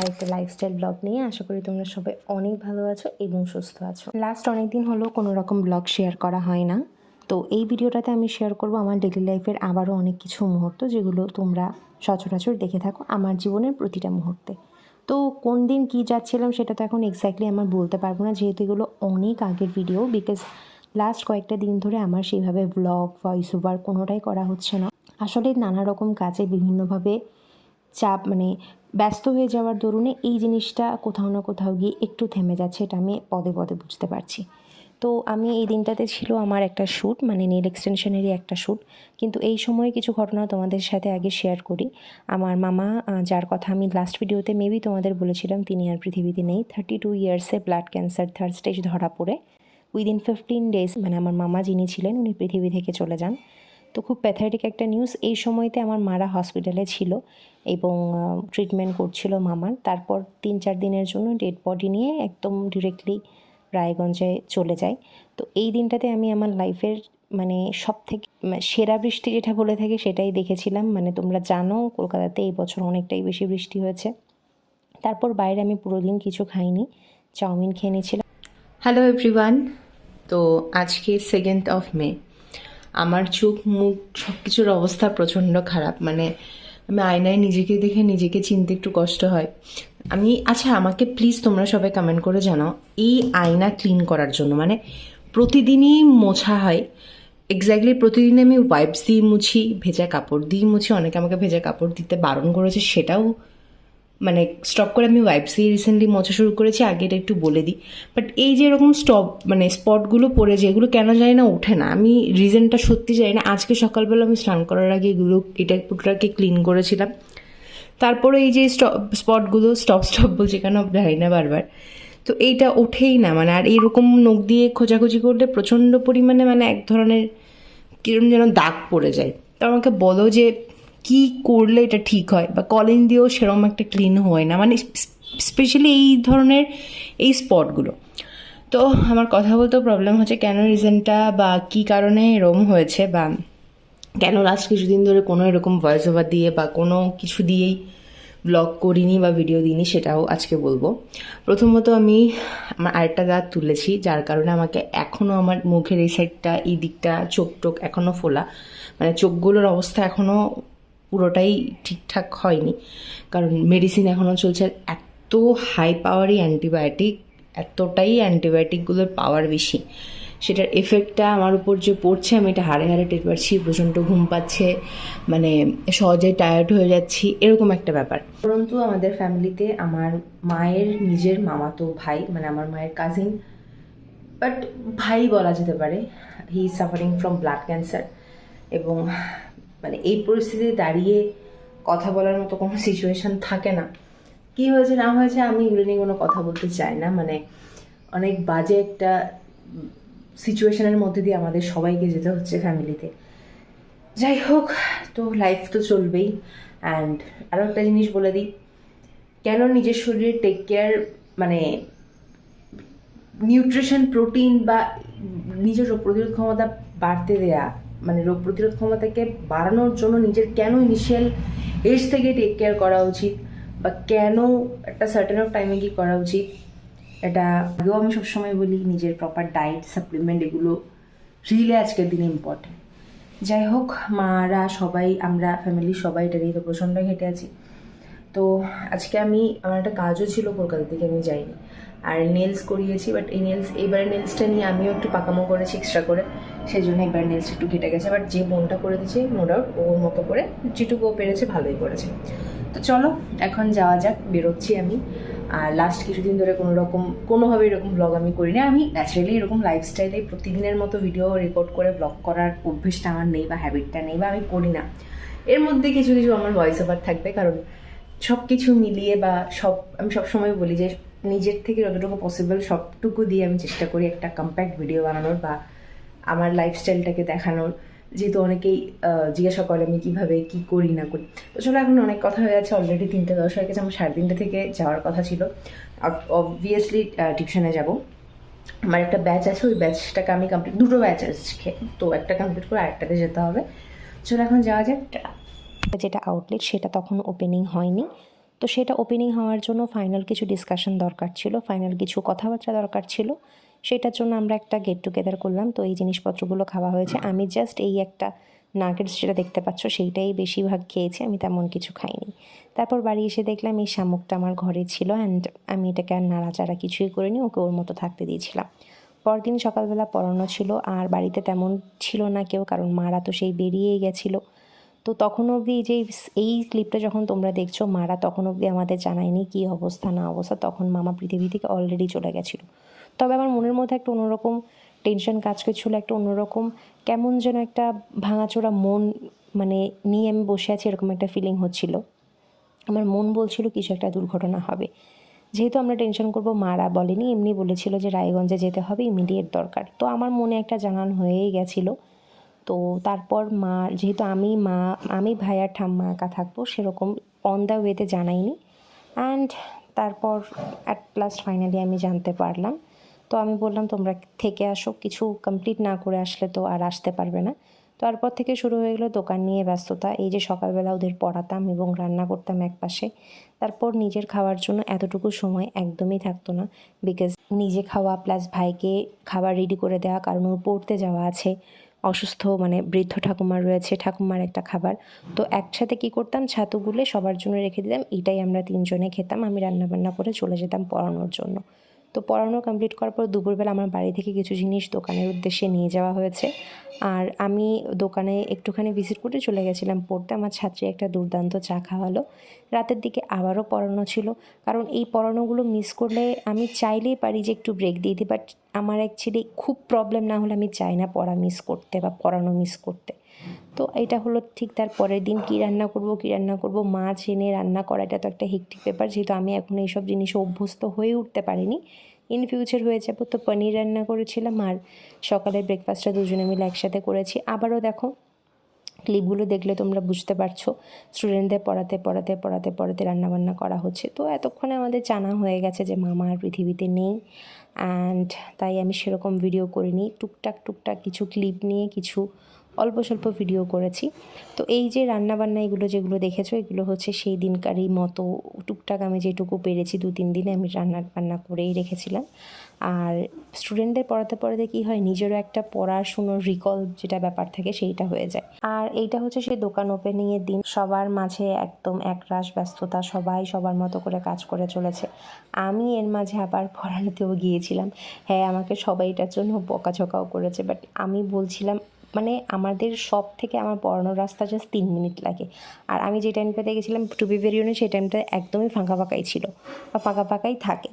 আরেকটা lifestyle blog নিয়ে আশা করি তোমরা সবাই অনেক ভালো আছো এবং সুস্থ আছো। লাস্ট অনেক দিন হলো কোনো রকম ব্লগ শেয়ার করা হয় না। তো এই ভিডিওটাতে আমি শেয়ার করব আমার ডেলি লাইফের আবারও অনেক কিছু মুহূর্ত যেগুলো তোমরা সচরাচর দেখে থাকো আমার জীবনের প্রতিটা মুহূর্তে। তো কোন দিন কী যাচ্ছিলাম সেটা তো এখন এক্স্যাক্টলি আমার বলতে পারব না যেহেতু এগুলো অনেক আগের ভিডিও বিকজ লাস্ট কয়েকটা দিন ধরে আমার সেইভাবে ব্লগ ভয়েস ওভার কোনোটাই করা হচ্ছে না। আসলে নানা রকম কাজে বিভিন্নভাবে চাপ মানে ব্যস্ত হয়ে যাওয়ার দরুনে এই জিনিসটা কোথাও না কোথাও গিয়ে একটু থেমে যাচ্ছে এটা আমি পদে পদে বুঝতে পারছি। তো আমি এই দিনটাতে ছিল আমার একটা শ্যুট মানে নেল এক্সটেনশনেরই একটা শ্যুট। কিন্তু এই সময়ে কিছু ঘটনা তোমাদের সাথে আগে শেয়ার করি। আমার মামা যার কথা আমি লাস্ট ভিডিওতে মেবি তোমাদের বলেছিলাম, তিনি আর পৃথিবীতে নেই। থার্টি টু ইয়ার্সে ব্লাড ক্যান্সার থার্ড স্টেজ ধরা পড়ে। উইদিন ফিফটিন ডেজ মানে আমার মামা যিনি ছিলেন, উনি পৃথিবী থেকে চলে যান। তো খুব প্যাথাটিক একটা নিউজ এই সময়তে আমার মারা হসপিটালে ছিল এবং ট্রিটমেন্ট করছিল মামার। তারপর তিন চার দিনের জন্য ডেড বডি নিয়ে একদম ডিরেক্টলি রায়গঞ্জে চলে যায়। তো এই দিনটাতে আমি আমার লাইফের মানে সব থেকে সেরা বৃষ্টি যেটা বলে থাকি সেটাই দেখেছিলাম। মানে তোমরা জানো কলকাতাতে এই বছর অনেকটাই বেশি বৃষ্টি হয়েছে। তারপর বাইরে আমি পুরো দিন কিছু খাইনি, চাউমিন খেয়ে নিয়েছিলাম। হ্যালো এভরিওয়ান তো আজকে সেকেন্ড অফ মে আমার চোখ, মুখ সব কিছুর অবস্থা প্রচণ্ড খারাপ। মানে আমি আয়নায় নিজেকে দেখে নিজেকে চিনতে একটু কষ্ট হয়। আমি আচ্ছা আমাকে প্লিজ তোমরা সবাই কমেন্ট করে জানাও, এই আয়না ক্লিন করার জন্য। মানে প্রতিদিনই মোছা হয়। এক্স্যাক্টলি প্রতিদিন আমি ওয়াইপস দিয়ে মুছি, ভেজা কাপড় দিয়ে মুছি। অনেকে আমাকে ভেজা কাপড় দিতে বারণ করেছে, সেটাও মানে স্টপ করে আমি ওয়াইপস রিসেন্টলি মোছা শুরু করেছি, আগে এটা একটু বলে দিই। বাট এই যে এরকম স্টপ মানে স্পটগুলো পড়ে যায় এগুলো কেন যায় না ওঠে না। আমি রিজনটা সত্যি জানি না। আজকে সকালবেলা আমি স্নান করার আগে এগুলো, এটা পুরোটাকে ক্লিন করেছিলাম। তারপরে এই যে স্টপ স্পটগুলো স্টপ স্টপ বলছে কেন জানি না বারবার। তো এইটা ওঠেই না মানে আর এইরকম নখ দিয়ে খোঁজাখুঁজি করলে প্রচণ্ড পরিমাণে মানে এক ধরনের কিরম যেন দাগ পড়ে যায়। তো আমাকে বলো যে কি করলে এটা ঠিক হয়? বা কলিন দিয়েও সেরকম একটা ক্লিন হয় না। মানে স্পেশালি এই ধরনের এই স্পটগুলো তো আমার কথা বলতেও প্রবলেম হচ্ছে কেন রিজনটা বা কি কারণে এরকম হয়েছে বা কেন লাস্ট কিছুদিন ধরে কোনো এরকম ভয়েস ওভার দিয়ে বা কোনো কিছু দিয়েই ব্লগ করিনি বা ভিডিও দিইনি সেটাও আজকে বলব। প্রথমত আমি আমার আরেকটা দাঁত তুলেছি, যার কারণে আমাকে এখনও আমার মুখের এই সাইডটা এই দিকটা চোখ টোক এখনও ফোলা। মানে চোখগুলোর অবস্থা এখনও পুরোটাই ঠিকঠাক হয়নি। কারণ মেডিসিন এখনও চলছে এত হাই পাওয়ারই অ্যান্টিবায়োটিক এতটাই অ্যান্টিবায়োটিকগুলোর পাওয়ার বেশি। সেটার এফেক্টটা আমার উপর যে পড়ছে, আমি এটা হাড়ে হাড়ে টের পাচ্ছি, প্রচণ্ড ঘুম পাচ্ছে মানে সহজে টায়ার্ড হয়ে যাচ্ছি, এরকম একটা ব্যাপার। পরন্তু আমাদের ফ্যামিলিতে আমার মায়ের নিজের মামাতো ভাই মানে আমার মায়ের কাজিন বাট ভাই বলা যেতে পারে he is suffering from blood cancer এবং মানে এই পরিস্থিতিতে দাঁড়িয়ে কথা বলার মতো কোনো সিচুয়েশন থাকে না। কি হয়েছে, না হয়েছে, আমি এগুলো নিয়ে কোনো কথা বলতে চাই না। মানে অনেক বাজে একটা সিচুয়েশানের মধ্যে দিয়ে আমাদের সবাইকে যেতে হচ্ছে ফ্যামিলিতে যাই হোক, তো লাইফ তো চলবেই। অ্যান্ড আরও একটা জিনিস বলে দিই, কেন নিজের শরীরে টেক কেয়ার মানে নিউট্রিশন প্রোটিন বা নিজের প্রতিরোধ ক্ষমতা বাড়তে দেয়া মানে রোগ প্রতিরোধ ক্ষমতাকে বাড়ানোর জন্য নিজের কেন ইনিশিয়াল এজ থেকে টেক কেয়ার করা উচিত? বা কেন একটা সার্টেন অফ টাইমে কি করা উচিত? এটা আগেও আমি সবসময় বলি, নিজের প্রপার ডায়েট সাপ্লিমেন্ট এগুলো রিলে আজকের দিনে ইম্পর্টেন্ট যাই হোক, মারা সবাই, আমরা ফ্যামিলি সবাই এটা নিয়ে তো প্রচণ্ড ঘেটে আছি। তো আজকে আমি, আমার একটা কাজও ছিল কলকাতা থেকে আমি যাইনি। আর নেলস করিয়েছি বাট এই নেলস এবারে নেলসটা নিয়ে আমিও একটু পাকামো করেছি এক্সট্রা করে সেই জন্য এবার নেলসটা একটু ঘেটে গেছে। বাট যে বোনটা করে দিয়েছে নো ডাউট ওর মতো করে যেটুকু ও পেরেছে, ভালোই করেছে। তো চলো, এখন যাওয়া যাক, বেরোচ্ছি আমি। আর লাস্ট কিছুদিন ধরে কোনো রকম কোনোভাবে এরকম ব্লগ আমি করি না আমি ন্যাচারালি এরকম লাইফস্টাইলে প্রতিদিনের মতো ভিডিও রেকর্ড করে ব্লগ করার অভ্যেসটা আমার নেই বা হ্যাবিটটা নেই বা আমি করি না। এর মধ্যে কিছু কিছু আমার ভয়েস ওভার থাকবে, কারণ সব কিছু মিলিয়ে বা সব, আমি সবসময় বলি যে নিজের থেকে যতটুকু পসিবল সবটুকু দিয়ে আমি চেষ্টা করি একটা কম্প্যাক্ট ভিডিও বানানোর বা আমার লাইফস্টাইলটাকে দেখানোর। যেহেতু অনেকেই জিজ্ঞাসা করে আমি কীভাবে কি করি, না করি। তো চলো এখন অনেক কথা হয়ে যাচ্ছে অলরেডি তিনটে দশ হয়ে গেছে, আমার সাড়ে তিনটে থেকে যাওয়ার কথা ছিল। অবভিয়াসলি টিউশনে যাব। আমার একটা ব্যাচ আছে, ওই ব্যাচটাকে আমি কমপ্লিট দুটো ব্যাচ আছে, তো একটা কমপ্লিট করে আরেকটাতে যেতে হবে। চলো এখন যাওয়া যাক। যেটা আউটলেট সেটা তখন ওপেনিং হয়নি। তো সেটা ওপেনিং হওয়ার জন্য ফাইনাল কিছু ডিসকাশন দরকার ছিল ফাইনাল কিছু কথাবার্তা দরকার ছিল। সেটার জন্য আমরা একটা গেট টুগেদার করলাম। তো এই জিনিসপত্রগুলো খাওয়া হয়েছে। আমি জাস্ট এই একটা নাগেটস যেটা দেখতে পাচ্ছ, সেইটাই বেশিরভাগ খেয়েছি। আমি তেমন কিছু খাইনি। তারপর বাড়ি এসে দেখলাম এই শামুকটা আমার ঘরে ছিল অ্যান্ড আমি এটাকে আর নাড়াচাড়া কিছুই করিনি, ওকে ওর মতো থাকতে দিয়েছিলাম। পরদিন সকালবেলা পড়ানো ছিল। আর বাড়িতে তেমন ছিল না কেউ, কারণ মারা তো সেই বেরিয়েই গেছিল। তো তখন অবধি যে এই ক্লিপটা যখন তোমরা দেখছ, মারা তখন অবধি আমাদের জানায়নি কী অবস্থা, না অবস্থা, তখন মামা পৃথিবী থেকে অলরেডি চলে গেছিল। তবে আমার মনের মধ্যে একটা অন্যরকম টেনশন কাজ করছিল, একটা অন্যরকম কেমন যেন একটা ভাঙাচোরা মন মানে নিয়ে আমি বসে আছি এরকম একটা ফিলিং হচ্ছিল। আমার মন বলছিল কিছু একটা দুর্ঘটনা হবে। যেহেতু আমরা টেনশন করব, মারা বলেনি, এমনি বলেছিল যে রায়গঞ্জে যেতে হবে ইমিডিয়েট দরকার। তো আমার মনে একটা জানান হয়েই গেছিল। তো তারপর মা, যেহেতু আমি মা, আমি ভাই আর ঠাম্মা একা থাকব, সেরকম অন দ্য ওয়েতে জানাইনি। অ্যান্ড তারপর অ্যাট লাস্ট ফাইনালি আমি জানতে পারলাম। তো আমি বললাম, তোমরা থেকে আসো, কিছু কমপ্লিট না করে আসলে তো আর আসতে পারবে না। তারপর থেকে শুরু হয়ে গেলো দোকান নিয়ে ব্যস্ততা। এই যে সকালবেলা ওদের পড়াতাম এবং রান্না করতাম এক পাশে। তারপর নিজের খাওয়ার জন্য এতটুকু সময় একদমই থাকতো না। বিকজ নিজে খাওয়া প্লাস ভাইকে খাবার রেডি করে দেওয়া, কারণ ওর পড়তে যাওয়া আছে। অসুস্থ মানে বৃদ্ধ ঠাকুমার রয়েছে, ঠাকুমার একটা খাবার। তো একসাথে কি করতাম? ছাতু গুলে সবার জন্য রেখে দিতাম। এটাই আমরা তিনজনে খেতাম। আমি রান্নাবান্না করে চলে যেতাম পড়ানোর জন্য। তো পড়ানো কমপ্লিট করার পর দুপুরবেলা আমার বাড়ি থেকে কিছু জিনিস দোকানের উদ্দেশ্যে নিয়ে যাওয়া হয়েছে। আর আমি দোকানে একটুখানি ভিজিট করে চলে গেছিলাম, পড়তে আমার ছাত্রী একটা দুর্দান্ত চা খাওয়ালো। রাতের দিকে আবারও পড়ানো ছিল। কারণ এই পড়ানোগুলো মিস করলে আমি চাইলেই পারি যে একটু ব্রেক দিয়ে দিই বাট আমার অ্যাকচুয়ালি খুব প্রবলেম না হলে আমি চাই না পড়া মিস করতে বা পড়ানো মিস করতে। তো এটা হলো ঠিক তার পরের দিন কী রান্না করব, কী রান্না করব, মাছ এনে রান্না করাটা তো একটা হেক্টিক ব্যাপার। যেহেতু আমি এখন এইসব জিনিসে অভ্যস্ত হয়ে উঠতে পারিনি। ইন ফিউচার হয়ে যাব তো পনির রান্না করেছিলাম আর সকালের ব্রেকফাস্টটা দুজনে মিলে একসাথে করেছি। আবারও দেখো ক্লিপগুলো দেখলে তোমরা বুঝতে পারছ স্টুডেন্টদের পড়াতে পড়াতে পড়াতে পড়াতে রান্নাবান্না করা হচ্ছে। তো এতক্ষণে আমাদের জানা হয়ে গেছে যে মামা আর পৃথিবীতে নেই অ্যান্ড তাই আমি সেরকম ভিডিও করিনি। টুকটাক টুকটাক কিছু ক্লিপ নিয়ে, কিছু অল্প স্বল্প ভিডিও করেছি। তো এই যে রান্নাবান্না, এগুলো যেগুলো দেখেছ, এগুলো হচ্ছে সেই দিনকারই মতো টুকটাক আমি যেটুকু পেরেছি দু তিন দিনে আমি রান্না বান্না করেই রেখেছিলাম। আর স্টুডেন্টদের পড়াতে পড়াতে কী হয়, নিজেরও একটা পড়াশুনোর রিকল যেটা ব্যাপার থাকে সেইটা হয়ে যায়। আর এইটা হচ্ছে সেই দোকান ওপেনিংয়ের দিন, সবার মাঝে একদম একরাশ ব্যস্ততা, সবাই সবার মতো করে কাজ করে চলেছে। আমি এর মাঝে আবার পড়ানোতেও গিয়েছিলাম। হ্যাঁ আমাকে সবাই এটার জন্য বকাঝকাও করেছে বাট আমি বলছিলাম মানে আমাদের সব থেকে আমার পড়ানোর রাস্তা জাস্ট তিন মিনিট লাগে। আর আমি যে টাইমটাতে গেছিলাম টু বি ভেরি অনেস্ট সেই টাইমটা একদমই ফাঁকা ফাঁকাই ছিল বা ফাঁকা ফাঁকাই থাকে।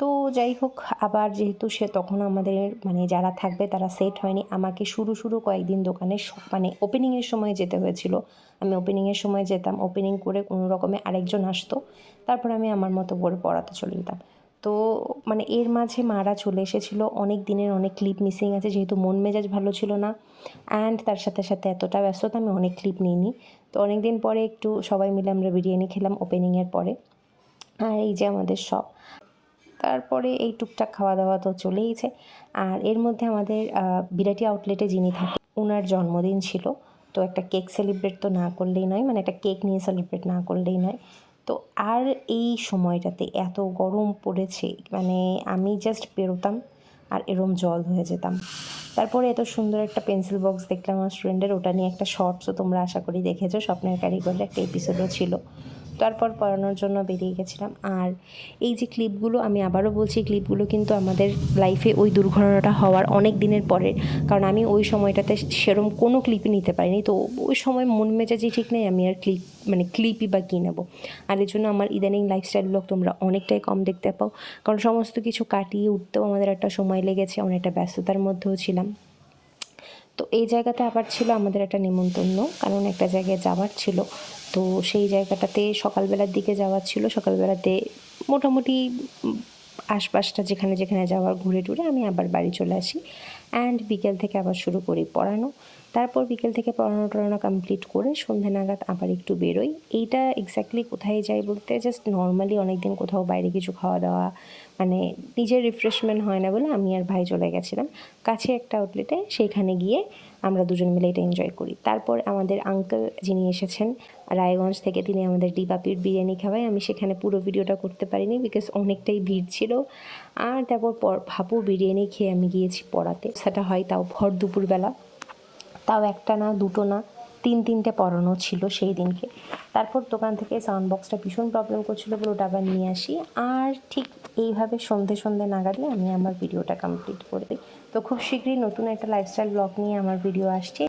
তো যাই হোক, আবার যেহেতু সে তখন আমাদের মানে যারা থাকবে তারা সেট হয়নি, আমাকে শুরু শুরু কয়েকদিন দোকানে মানে ওপেনিংয়ের সময় যেতে হয়েছিল। আমি ওপেনিংয়ের সময় যেতাম ওপেনিং করে কোনো রকমে আরেকজন আসতো, তারপর আমি আমার মতো করে পড়াতে চলে যেতাম। তো মানে এর মাঝে মারা চলে এসেছিল। অনেক দিনের অনেক ক্লিপ মিসিং আছে, যেহেতু মন মেজাজ ভালো ছিল না। অ্যান্ড তার সাথে সাথে এতটা ব্যস্ততা, আমি অনেক ক্লিপ নিইনি। তো অনেক দিন পরে একটু সবাই মিলে আমরা বিরিয়ানি খেলাম ওপেনিংয়ের পরে। আর এই যে আমাদের সব তারপরে এই টুকটাক খাওয়া দাওয়া তো চলেইছে আর এর মধ্যে আমাদের বিরাটি আউটলেটে যিনি থাকে ওনার জন্মদিন ছিল। তো একটা কেক সেলিব্রেট তো না করলেই নয় মানে একটা কেক নিয়ে সেলিব্রেট না করলেই নয়। তো আর এই সময়টাতে এত গরম পড়েছে মানে আমি জাস্ট বেরোতাম আর এরম জল হয়ে যেতাম। তারপরে এত সুন্দর একটা পেন্সিল বক্স দেখলাম আমার স্টুডেন্টের ওটা নিয়ে একটা শর্টসও তোমরা আশা করি দেখেছ, স্বপ্নের কারিগরের একটা এপিসোডও ছিল। তারপর পড়ানোর জন্য বেরিয়ে গেছিলাম। আর এই যে ক্লিপগুলো, আমি আবারও বলছি ক্লিপগুলো কিন্তু আমাদের লাইফে ওই দুর্ঘটনাটা হওয়ার অনেক দিনের পরে। কারণ আমি ওই সময়টাতে সেরম কোনো ক্লিপই নিতে পারিনি। তো ওই সময় মন মেজাজি ঠিক নেই, আমি আর ক্লিপ মানে ক্লিপই বা কী নেব? আর এর জন্য আমার ইদানিং লাইফস্টাইল ব্লগ তোমরা অনেকটাই কম দেখতে পাও। কারণ সমস্ত কিছু কাটিয়ে উঠতেও আমাদের একটা সময় লেগেছে, অনেকটা ব্যস্ততার মধ্যেও ছিলাম। তো এই জায়গাতে আবার ছিল আমাদের একটা নেমন্তন্ন কারণ একটা জায়গায় যাওয়ার ছিল। তো সেই জায়গাটাতে সকালবেলার দিকে যাওয়ার ছিল। সকালবেলাতে মোটামুটি আশপাশটা যেখানে যেখানে যাওয়ার ঘুরে টুরে আমি আবার বাড়ি চলে আসি। অ্যান্ড বিকেল থেকে আবার শুরু করি পড়ানো। তারপর বিকেল থেকে পড়ানো টড়ানো কমপ্লিট করে সন্ধে নাগাদ আবার একটু বেরোই। এইটা এক্স্যাক্টলি কোথায় যাই বলতে জাস্ট নর্মালি অনেকদিন কোথাও বাইরে কিছু খাওয়া দাওয়া মানে নিজের রিফ্রেশমেন্ট হয় না বলে আমি আর ভাই চলে গেছিলাম। কাছে একটা আউটলেটে সেইখানে গিয়ে আমরা দুজন মিলে এটা এনজয় করি। তারপর আমাদের আঙ্কেল যিনি এসেছেন রায়গঞ্জ থেকে তিনি আমাদের ডিবাপির বিরিয়ানি খাওয়ায়। আমি সেখানে পুরো ভিডিওটা করতে পারিনি বিকজ অনেকটাই ভিড় ছিল। আর তারপর পর ভাবু বিরিয়ানি খেয়ে আমি গিয়েছি পড়াতে। সেটা হয় তাও ভর দুপুরবেলা। তাও একটা না, দুটো না, তিন তিনটে পড়ানো ছিল সেই দিনকে। তারপর দোকান থেকে সাউন্ড বক্সটা ভীষণ প্রবলেম করছিল বলে ওটা আবার নিয়ে আসি। আর ঠিক এইভাবে সন্ধে সন্ধে নাগাদই আমি আমার ভিডিওটা কমপ্লিট করে দিই। তো খুব শীঘ্রই নতুন একটা লাইফস্টাইল ব্লগ নিয়ে আমার ভিডিও আসছে।